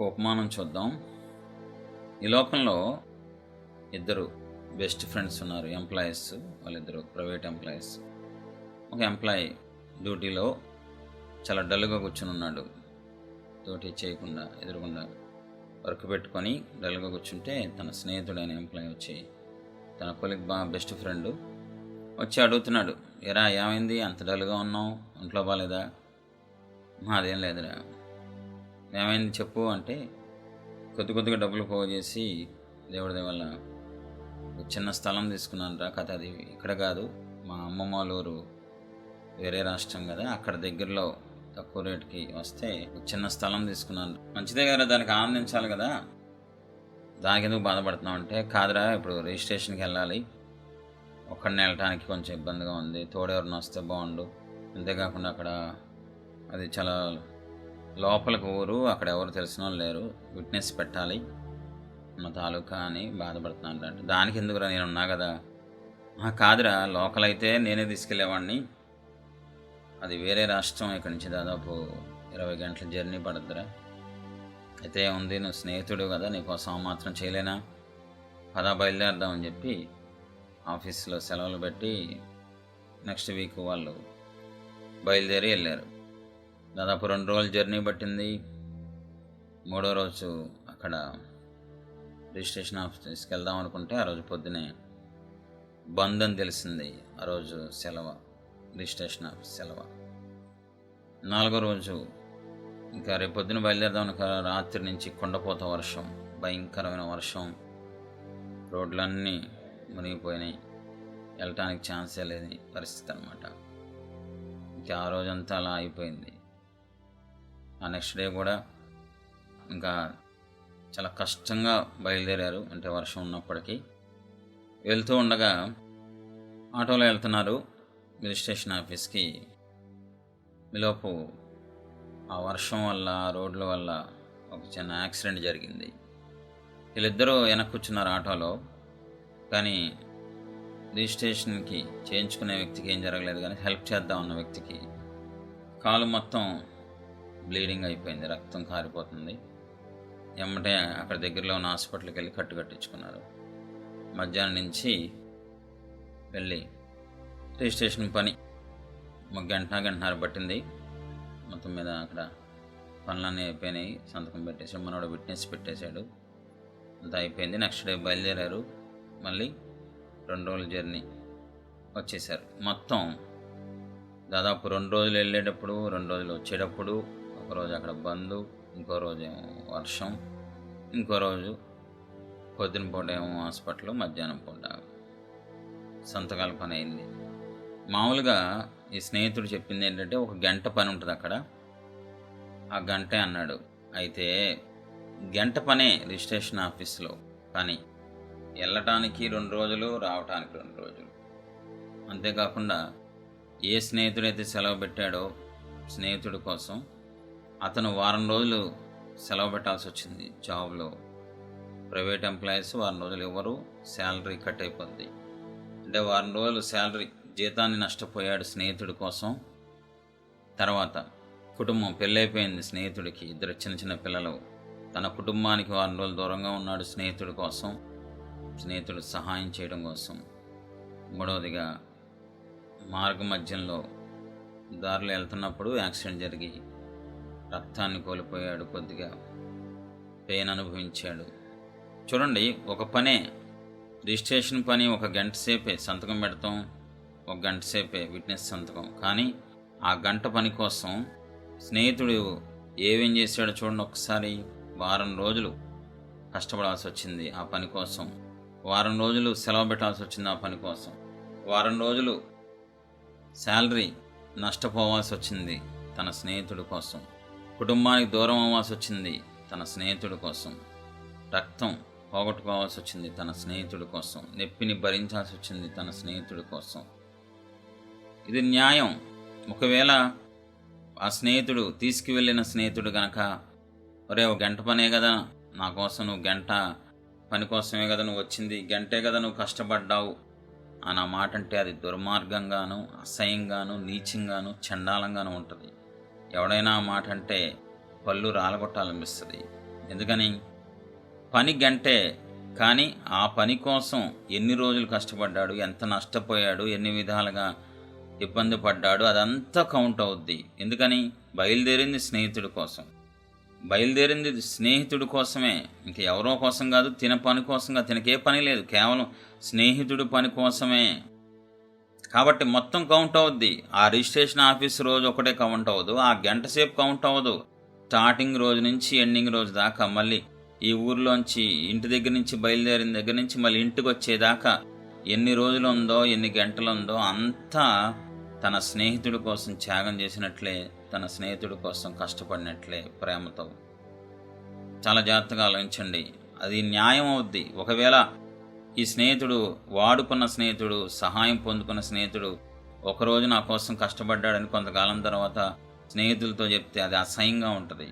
ఒక ఉపమానం చూద్దాం. ఈ లోకంలో ఇద్దరు బెస్ట్ ఫ్రెండ్స్ ఉన్నారు ఎంప్లాయీస్. వాళ్ళిద్దరు ప్రైవేట్ ఎంప్లాయీస్. ఒక ఎంప్లాయీ డ్యూటీలో చాలా డల్గా కూర్చుని ఉన్నాడు. డ్యూటీ చేయకుండా ఎదురకుండా వర్క్ పెట్టుకొని డల్గా కూర్చుంటే తన స్నేహితుడైన ఎంప్లాయీ వచ్చి తన కొలిక్ బా బెస్ట్ ఫ్రెండ్ వచ్చి అడుగుతున్నాడు ఎరా ఏమైంది? అంత డల్గా ఉన్నావు? ఒంట్లో బాగాలేదా మాదేం లేదురా. ఏమైంది చెప్పు అంటే కొద్ది కొద్దిగా డబ్బులు పోగేసి దేవుడి వల్ల చిన్న స్థలం తీసుకున్నాను రా కథ అది ఇక్కడ కాదు మా అమ్మమ్మ వాళ్ళ ఊరు వేరే రాష్ట్రం కదా. అక్కడ దగ్గరలో తక్కువ రేటుకి వస్తే చిన్న స్థలం తీసుకున్నాను. మంచిదే కదా దానికి ఆనందించాలి కదా. దానికి ఎందుకు బాధపడుతున్నావు అంటే కాదురా ఇప్పుడు రిజిస్ట్రేషన్కి వెళ్ళాలి. ఒక్కడిని వెళ్ళటానికి కొంచెం ఇబ్బందిగా ఉంది. తోడెవరిని వస్తే బాగుండు. అంతేకాకుండా అక్కడ అది చాలా లోపలికి ఊరు అక్కడ ఎవరు తెలిసిన వాళ్ళు లేరు. విట్నెస్ పెట్టాలి. మా తాలూకా అని బాధపడుతున్నాను అంటే దానికి ఎందుకురా నేను ఉన్నా కదా కాదురా. లోకల్ అయితే నేనే తీసుకెళ్ళేవాడిని అది వేరే రాష్ట్రం. ఇక్కడి నుంచి దాదాపు ఇరవై గంటల జర్నీ పడద్దురా. అయితే ఉంది నువ్వు స్నేహితుడు కదా. నీకోసం మాత్రం చేయలేనా? పదా బయలుదేరదామని చెప్పి ఆఫీస్లో సెలవులు పెట్టి నెక్స్ట్ వీక్ వాళ్ళు బయలుదేరి వెళ్ళారు. దాదాపు రెండు రోజులు జర్నీ పట్టింది. మూడో రోజు అక్కడ రిజిస్ట్రేషన్ ఆఫీస్కి వెళ్దాం అనుకుంటే ఆ రోజు పొద్దునే బంద్ అని తెలిసింది. ఆ రోజు సెలవు. రిజిస్ట్రేషన్ ఆఫీస్ సెలవు. నాలుగో రోజు ఇంకా రేపు పొద్దున బయలుదేరదాం రాత్రి నుంచి కొండపోత వర్షం భయంకరమైన వర్షం. రోడ్లన్నీ మునిగిపోయినాయి. వెళ్ళటానికి ఛాన్సే లేని పరిస్థితి అనమాట ఇంకా ఆ రోజంతా అలా అయిపోయింది. ఆ నెక్స్ట్ డే కూడా ఇంకా చాలా కష్టంగా బయలుదేరారు. అంటే వర్షం ఉన్నప్పటికీ వెళ్తూ ఉండగా ఆటోలో వెళ్తున్నారు రిజిస్ట్రేషన్ ఆఫీస్కి. ఈలోపు ఆ వర్షం వల్ల ఆ రోడ్ల వల్ల ఒక చిన్న యాక్సిడెంట్ జరిగింది. వీళ్ళిద్దరూ వెనక్కి కూర్చున్నారు ఆటోలో. కానీ రిజిస్ట్రేషన్కి చేయించుకునే వ్యక్తికి ఏం జరగలేదు. కానీ హెల్ప్ చేద్దాం అన్న వ్యక్తికి కాలు మొత్తం బ్లీడింగ్ అయిపోయింది రక్తం కారిపోతుంది. ఎమ్మటే అక్కడ దగ్గరలో ఉన్న హాస్పిటల్కి వెళ్ళి కట్టు కట్టించుకున్నారు. మధ్యాహ్నం నుంచి వెళ్ళి రిజిస్ట్రేషన్ పని ఒక గంట గంటన్నర పట్టింది. మొత్తం మీద అక్కడ పనులన్నీ అయిపోయినాయి. సంతకం పెట్టేసి మనోడు విట్నెస్ పెట్టేశాడు. అంతా అయిపోయింది. నెక్స్ట్ డే బయలుదేరారు. మళ్ళీ రెండు రోజుల జర్నీ వచ్చేసారు. మొత్తం దాదాపు రెండు రోజులు వెళ్ళేటప్పుడు రెండు రోజులు వచ్చేటప్పుడు ఒక రోజు అక్కడ బంద్ ఇంకో రోజు వర్షం ఇంకో రోజు పొద్దున పూట ఏమో హాస్పిటల్ మధ్యాహ్నం పూట సంతకాల పని అయింది. మామూలుగా ఈ స్నేహితుడు చెప్పింది ఏంటంటే ఒక గంట పని ఉంటుంది అక్కడ. ఆ గంటే అన్నాడు అయితే గంట పనే రిజిస్ట్రేషన్ ఆఫీస్లో పని వెళ్ళటానికి రెండు రోజులు రావటానికి రెండు రోజులు. అంతేకాకుండా ఏ స్నేహితుడైతే సెలవు పెట్టాడో స్నేహితుడి కోసం అతను వారం రోజులు సెలవు పెట్టాల్సి వచ్చింది జాబ్లో. ప్రైవేట్ ఎంప్లాయీస్ వారం రోజులు ఇవ్వరు శాలరీ కట్ అయిపోద్ది. అంటే వారం రోజులు శాలరీ జీతాన్ని నష్టపోయాడు స్నేహితుడి కోసం. తర్వాత కుటుంబం పెళ్ళైపోయింది స్నేహితుడికి ఇద్దరు చిన్న చిన్న పిల్లలు. తన కుటుంబానికి వారం రోజులు దూరంగా ఉన్నాడు స్నేహితుడి కోసం స్నేహితుడు సహాయం చేయడం కోసం. మూడవదిగా మార్గ మధ్యంలో దారిలో వెళ్తున్నప్పుడు యాక్సిడెంట్ జరిగి రక్తాన్ని కోల్పోయాడు కొద్దిగా పెయిన్ అనుభవించాడు. చూడండి ఒక పనే రిజిస్ట్రేషన్ పని ఒక గంట సేపే సంతకం పెడతాం ఒక గంట సేపే విట్నెస్ సంతకం. కానీ ఆ గంట పని కోసం స్నేహితుడు ఏమేం చేశాడో చూడండి ఒకసారి. వారం రోజులు కష్టపడాల్సి వచ్చింది ఆ పని కోసం. వారం రోజులు సెలవు పెట్టాల్సి వచ్చింది ఆ పని కోసం. వారం రోజులు శాలరీ నష్టపోవాల్సి వచ్చింది తన స్నేహితుడి కోసం. కుటుంబానికి దూరం అవ్వాల్సి వచ్చింది తన స్నేహితుడి కోసం. రక్తం పోగొట్టుకోవాల్సి వచ్చింది తన స్నేహితుడి కోసం. నొప్పిని భరించాల్సి వచ్చింది తన స్నేహితుడి కోసం. ఇది న్యాయం. ఒకవేళ ఆ స్నేహితుడు తీసుకువెళ్ళిన స్నేహితుడు గనక ఒరే ఒక గంట పనే కదా నా కోసం నువ్వు గంట పని కోసమే కదా నువ్వు వచ్చింది గంటే కదా నువ్వు కష్టపడ్డావు అని ఆ మాట అంటే అది దుర్మార్గంగాను అసహ్యంగాను నీచంగాను చండాలంగాను ఉంటుంది. ఎవడైనా మాట అంటే పళ్ళు రాలగొట్టాలనిపిస్తుంది. ఎందుకని? పని గంటే కానీ ఆ పని కోసం ఎన్ని రోజులు కష్టపడ్డాడు ఎంత నష్టపోయాడు ఎన్ని విధాలుగా ఇబ్బంది పడ్డాడు అదంతా కౌంట్ అవుద్ది. ఎందుకని? బయలుదేరింది స్నేహితుడి కోసం. బయలుదేరింది స్నేహితుడి కోసమే. ఇంక ఎవరో కోసం కాదు తిన పని కోసంగా తినకే పని లేదు. కేవలం స్నేహితుడి పని కోసమే. కాబట్టి మొత్తం కౌంట్ అవుద్ది. ఆ రిజిస్ట్రేషన్ ఆఫీస్ రోజు ఒకటే కౌంట్ అవ్వదు ఆ గంట సేపు కౌంట్ అవ్వదు స్టార్టింగ్ రోజు నుంచి ఎండింగ్ రోజు దాకా మళ్ళీ ఈ ఊర్లోంచి ఇంటి దగ్గర నుంచి బయలుదేరిన దగ్గర నుంచి మళ్ళీ ఇంటికి వచ్చేదాకా ఎన్ని రోజులు ఉందో ఎన్ని గంటలు ఉందో అంతా తన స్నేహితుడి కోసం త్యాగం చేసినట్లే తన స్నేహితుడి కోసం కష్టపడినట్లే ప్రేమతో. చాలా జాగ్రత్తగా ఆలోచించండి. అది న్యాయం అవుద్ది. ఒకవేళ ఈ స్నేహితుడు వాడుకున్న స్నేహితుడు సహాయం పొందుకున్న స్నేహితుడు ఒకరోజు నా కోసం కష్టపడ్డాడని కొంతకాలం తర్వాత స్నేహితులతో చెప్తే అది అసహ్యంగా ఉంటుంది.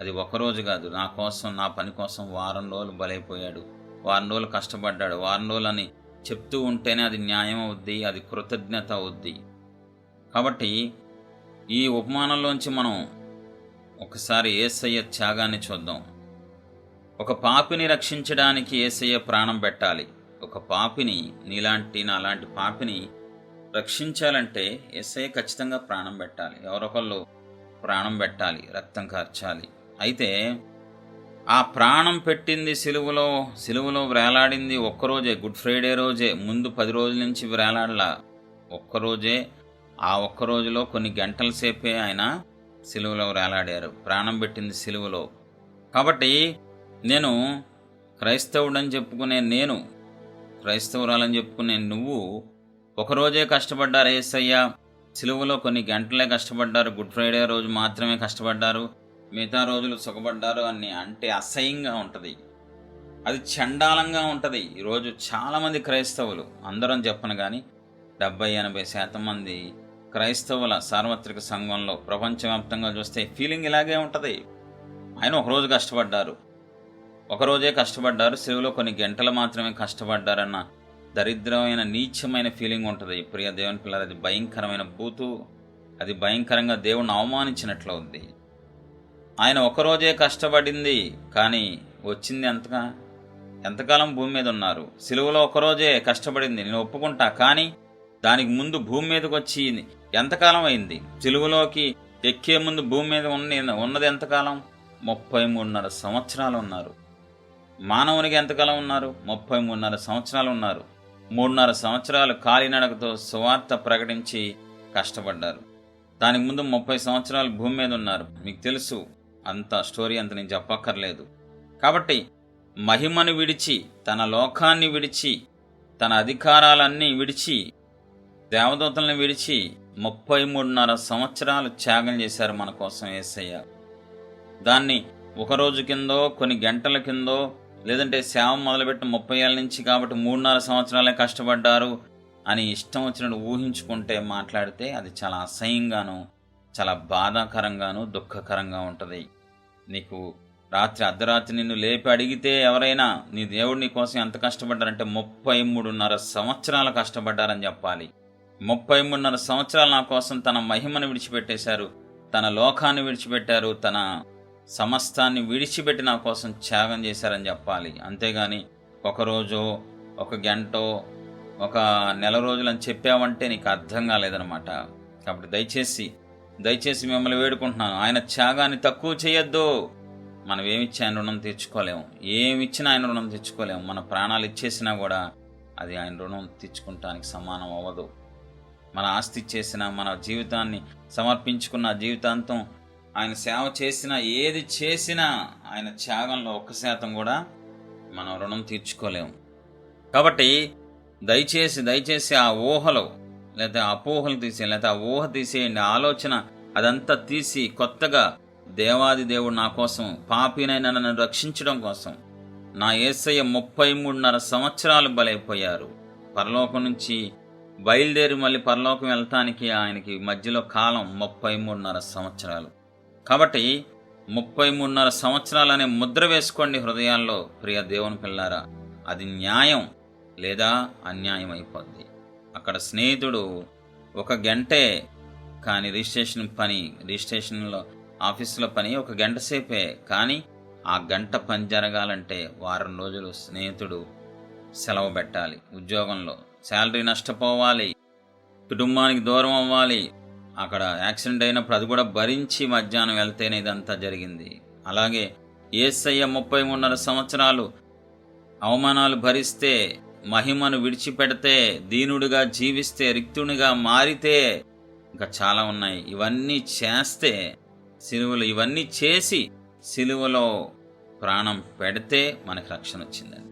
అది ఒకరోజు కాదు. నా కోసం నా పని కోసం వారం రోజులు బలైపోయాడు. వారం రోజులు కష్టపడ్డాడు. వారం రోజులు అని చెప్తూ ఉంటేనే అది న్యాయం అవుద్ది అది కృతజ్ఞత అవుద్ది. కాబట్టి ఈ ఉపమానంలోంచి మనం ఒకసారి ఏసయ్య త్యాగాన్ని చూద్దాం. ఒక పాపిని రక్షించడానికి ఏసయ్య ప్రాణం పెట్టాలి. ఒక పాపిని నీలాంటి నాలాంటి పాపిని రక్షించాలంటే ఎస్ఐ ఖచ్చితంగా ప్రాణం పెట్టాలి. ఎవరొకళ్ళు ప్రాణం పెట్టాలి రక్తం కార్చాలి. అయితే ఆ ప్రాణం పెట్టింది సిలువలో సిలువలో వేలాడింది ఒక్కరోజే గుడ్ ఫ్రైడే రోజే ముందు పది రోజుల నుంచి వేలాడలా. ఒక్కరోజే ఆ ఒక్క రోజులో కొన్ని గంటల సేపే ఆయన సిలువలో వేలాడారు ప్రాణం పెట్టింది సిలువలో. కాబట్టి నేను క్రైస్తవుడని చెప్పుకునే నేను క్రైస్తవురాలని చెప్పుకునే నువ్వు ఒకరోజే కష్టపడ్డారు ఏసయ్యా. సిలువలో కొన్ని గంటలే కష్టపడ్డారు. గుడ్ ఫ్రైడే రోజు మాత్రమే కష్టపడ్డారు. మిగతా రోజులు సుఖపడ్డారు అని అంటే అసహ్యంగా ఉంటుంది. అది చండాలంగా ఉంటుంది. ఈరోజు చాలామంది క్రైస్తవులు అందరం చెప్పను కానీ డెబ్బై ఎనభై శాతం మంది క్రైస్తవుల సార్వత్రిక సంఘంలో ప్రపంచవ్యాప్తంగా చూస్తే ఫీలింగ్ ఇలాగే ఉంటుంది. ఆయన ఒకరోజు కష్టపడ్డారు. ఒకరోజే కష్టపడ్డారు సెలవులో కొన్ని గంటలు మాత్రమే కష్టపడ్డారన్న దరిద్రమైన నీచమైన ఫీలింగ్ ఉంటుంది. ప్రియ దేవుని పిల్లలు అది భయంకరమైన బూతు అది భయంకరంగా దేవుణ్ణి అవమానించినట్లు ఉంది ఆయన ఒకరోజే కష్టపడింది కానీ వచ్చింది ఎంతగా ఎంతకాలం భూమి మీద ఉన్నారు? సిలువలో ఒకరోజే కష్టపడింది నేను ఒప్పుకుంటా కానీ దానికి ముందు భూమి మీదకి వచ్చి ఎంతకాలం అయింది? సిలువలోకి ఎక్కే ముందు భూమి మీద ఉన్న ఉన్నది ఎంతకాలం? ముప్పై మూడున్నర సంవత్సరాలు ఉన్నారు. మానవునికి ఎంతకాలం ఉన్నారు? ముప్పై మూడున్నర సంవత్సరాలు ఉన్నారు. మూడున్నర సంవత్సరాలు కాలినడకతో సువార్త ప్రకటించి కష్టపడ్డారు. దానికి ముందు ముప్పై సంవత్సరాలు భూమి మీద ఉన్నారు. మీకు తెలుసు అంత స్టోరీ అంత నేను చెప్పక్కర్లేదు. కాబట్టి మహిమను విడిచి తన లోకాన్ని విడిచి తన అధికారాలన్నీ విడిచి దేవదూతలను విడిచి ముప్పై మూడున్నర సంవత్సరాలు త్యాగం చేశారు మన కోసం ఏసయ్య. దాన్ని ఒక రోజు కిందో కొన్ని గంటల కిందో లేదంటే సేవ మొదలుపెట్టిన ముప్పై ఏళ్ళ నుంచి కాబట్టి మూడున్నర సంవత్సరాలే కష్టపడ్డారు అని ఇష్టం వచ్చినట్టు ఊహించుకుంటే మాట్లాడితే అది చాలా అసహ్యంగాను చాలా బాధాకరంగాను దుఃఖకరంగా ఉంటుంది. నీకు రాత్రి అర్ధరాత్రి నిన్ను లేపి అడిగితే ఎవరైనా నీ దేవుడు నీ కోసం ఎంత కష్టపడ్డారంటే ముప్పై మూడున్నర సంవత్సరాలు కష్టపడ్డారని చెప్పాలి. ముప్పై మూడున్నర సంవత్సరాలు నా కోసం తన మహిమను విడిచిపెట్టేశారు తన లోకాన్ని విడిచిపెట్టారు తన సమస్తాన్ని విడిచిపెట్టి నా కోసం త్యాగం చేశారని చెప్పాలి. అంతేగాని ఒకరోజో ఒక గంటో ఒక నెల రోజులని చెప్పావంటే నీకు అర్థం కాలేదనమాట కాబట్టి దయచేసి దయచేసి మిమ్మల్ని వేడుకుంటున్నాను. ఆయన త్యాగాన్ని తక్కువ చేయొద్దు. మనం ఏమిచ్చి ఆయన రుణం తెచ్చుకోలేము ఏమిచ్చినా ఆయన రుణం తెచ్చుకోలేము మన ప్రాణాలు ఇచ్చేసినా కూడా అది ఆయన రుణం తెచ్చుకుంటానికి సమానం అవ్వదు. మన ఆస్తి ఇచ్చేసిన మన జీవితాన్ని సమర్పించుకున్న జీవితాంతం ఆయన సేవ చేసినా ఏది చేసినా ఆయన త్యాగంలో ఒక్క శాతం కూడా మనం రుణం తీర్చుకోలేము. కాబట్టి దయచేసి దయచేసి ఆ ఊహలు లేదా అపోహలు తీసేయండి లేదా ఆ ఊహ తీసేయండి ఆలోచన అదంతా తీసి కొత్తగా దేవాది దేవుడు నా కోసం పాపినైనా నన్ను రక్షించడం కోసం నా ఏసయ్య ముప్పై మూడున్నర సంవత్సరాలు బలైపోయారు. పరలోకం నుంచి బయలుదేరి మళ్ళీ పరలోకం వెళ్ళటానికి ఆయనకి మధ్యలో కాలం ముప్పై మూడున్నర సంవత్సరాలు. కాబట్టి ముప్పై మూడున్నర సంవత్సరాలనే ముద్ర వేసుకోండి హృదయాల్లో ప్రియ దేవుని పిల్లారా. అది న్యాయం లేదా అన్యాయం అయిపోద్ది అక్కడ స్నేహితుడు ఒక గంటే కానీ రిజిస్ట్రేషన్ పని రిజిస్ట్రేషన్లో ఆఫీసులో పని ఒక గంట సేపే కానీ ఆ గంట పని జరగాలంటే వారం రోజులు స్నేహితుడు సెలవు పెట్టాలి. ఉద్యోగంలో శాలరీ నష్టపోవాలి. కుటుంబానికి దూరం అవ్వాలి. అక్కడ యాక్సిడెంట్ అయినప్పుడు అది కూడా భరించి మధ్యాహ్నం వెళ్తేనే ఇదంతా జరిగింది. అలాగే ఏసయ్య ముప్పై మూడున్నర సంవత్సరాలు అవమానాలు భరిస్తే మహిమను విడిచిపెడితే దీనుడిగా జీవిస్తే రిక్తునిగా మారితే ఇంకా చాలా ఉన్నాయి. ఇవన్నీ చేస్తే సిలువలు ఇవన్నీ చేసి సిలువలో ప్రాణం పెడితే మనకి రక్షణ వచ్చిందండి.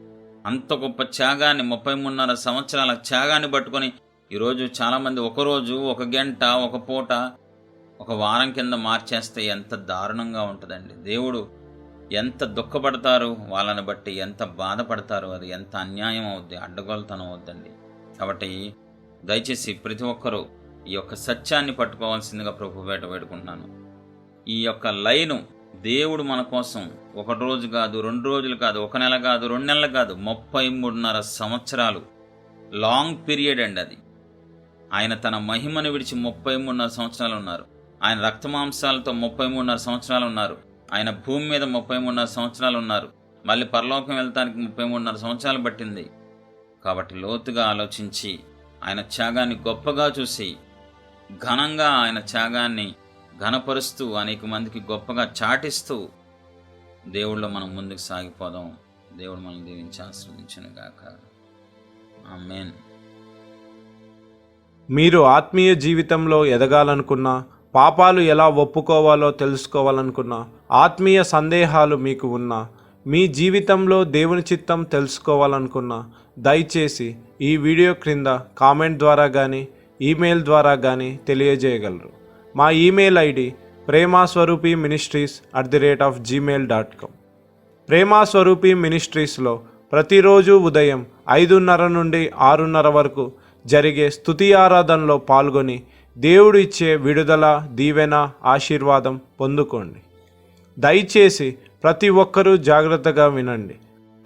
అంత గొప్ప త్యాగాన్ని ముప్పై మూడున్నర సంవత్సరాల త్యాగాన్ని పట్టుకొని ఈరోజు చాలామంది ఒకరోజు ఒక గంట ఒక పూట ఒక వారం కింద మార్చేస్తే ఎంత దారుణంగా ఉంటుందండి. దేవుడు ఎంత దుఃఖపడతారు వాళ్ళని బట్టి ఎంత బాధపడతారు అది ఎంత అన్యాయం అవుద్ది అడ్డగోలతనం అవుద్దండి. కాబట్టి దయచేసి ప్రతి ఒక్కరూ ఈ యొక్క సత్యాన్ని పట్టుకోవాల్సిందిగా ప్రభు వేట వేడుకుంటున్నాను. ఈ యొక్క లైను దేవుడు మన కోసం ఒక రోజు కాదు రెండు రోజులు కాదు ఒక నెల కాదు రెండు నెలలు కాదు ముప్పై మూడున్నర సంవత్సరాలు లాంగ్ పీరియడ్ అండి అది. ఆయన తన మహిమను విడిచి ముప్పై మూడున్నర సంవత్సరాలు ఉన్నారు. ఆయన రక్తమాంసాలతో ముప్పై మూడున్నర సంవత్సరాలు ఉన్నారు. ఆయన భూమి మీద ముప్పై మూడున్నర సంవత్సరాలు ఉన్నారు. మళ్ళీ పరలోకం వెళ్తానికి ముప్పై మూడున్నర సంవత్సరాలు పట్టింది. కాబట్టి లోతుగా ఆలోచించి ఆయన త్యాగాన్ని గొప్పగా చూసి ఘనంగా ఆయన త్యాగాన్ని ఘనపరుస్తూ అనేక మందికి గొప్పగా చాటిస్తూ దేవుళ్ళు మనం ముందుకు సాగిపోదాం. దేవుడు మనం దీవించి ఆశ్రవదించను గాక ఆమెన్. మీరు ఆత్మీయ జీవితంలో ఎదగాలనుకున్నా పాపాలు ఎలా ఒప్పుకోవాలో తెలుసుకోవాలనుకున్నా ఆత్మీయ సందేహాలు మీకు ఉన్నా మీ జీవితంలో దేవుని చిత్తం తెలుసుకోవాలనుకున్నా దయచేసి ఈ వీడియో క్రింద కామెంట్ ద్వారా కానీ ఈమెయిల్ ద్వారా కానీ తెలియజేయగలరు. మా email ID Premaswarupi ministries at the rate of gmail dot com. Prema Swarupi మినిస్ట్రీస్లో ప్రతిరోజు ఉదయం ఐదున్నర నుండి ఆరున్నర వరకు జరిగే స్థుతి ఆరాధనలో పాల్గొని దేవుడు ఇచ్చే విడుదల దీవెన ఆశీర్వాదం పొందుకోండి. దయచేసి ప్రతి ఒక్కరూ జాగ్రత్తగా వినండి.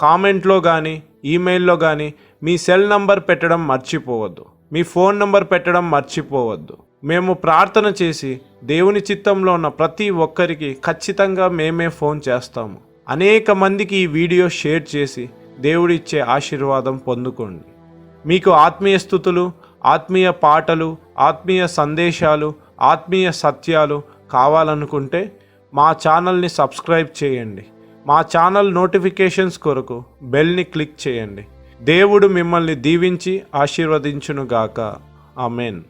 కామెంట్లో కానీ ఈమెయిల్లో కానీ మీ సెల్ నంబర్ పెట్టడం మర్చిపోవద్దు. మీ ఫోన్ నంబర్ పెట్టడం మర్చిపోవద్దు. మేము ప్రార్థన చేసి దేవుని చిత్తంలో ఉన్న ప్రతి ఒక్కరికి ఖచ్చితంగా మేమే ఫోన్ చేస్తాము. అనేక మందికి ఈ వీడియో షేర్ చేసి దేవుడిచ్చే ఆశీర్వాదం పొందుకోండి. మీకు ఆత్మీయ స్థుతులు ఆత్మీయ పాటలు ఆత్మీయ సందేశాలు ఆత్మీయ సత్యాలు కావాలనుకుంటే మా ఛానల్ని సబ్స్క్రైబ్ చేయండి. మా ఛానల్ నోటిఫికేషన్స్ కొరకు బెల్ని క్లిక్ చేయండి. దేవుడు మిమ్మల్ని దీవించి ఆశీర్వదించునుగాక. ఆమెన్.